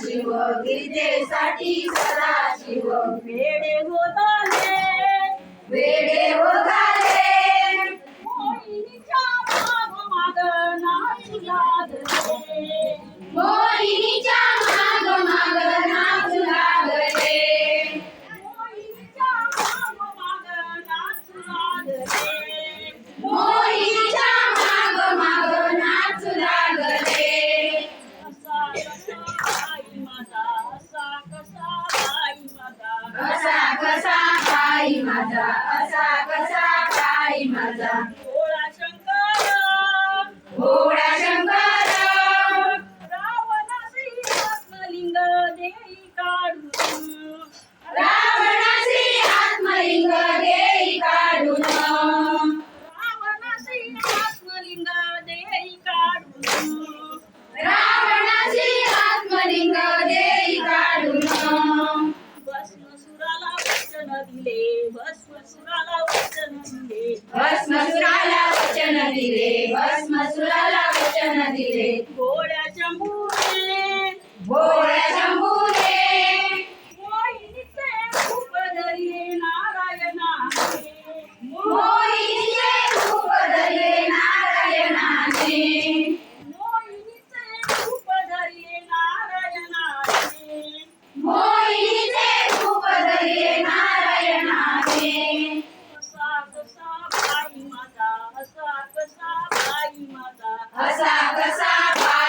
शिव. गिरजेसाठी सदा शिव. वेडे हो गोताले वेडे हो गोताले मोहिनीच्या माग नाही लागले मोहिनीच्या माग माग नाही माझा असा कसा काय माझा? भोळा शंकर! भोळा शंकर! दिले भस्मसुराला वचन दिले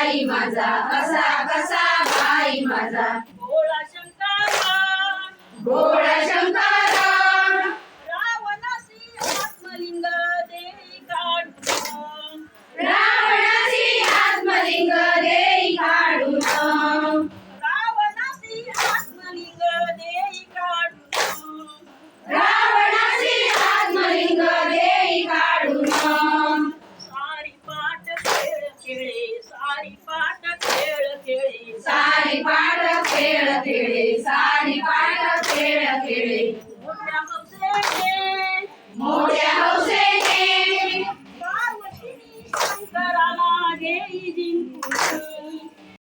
भाई माझा कसा कसा भाई माझा. वेळ तिळे साडी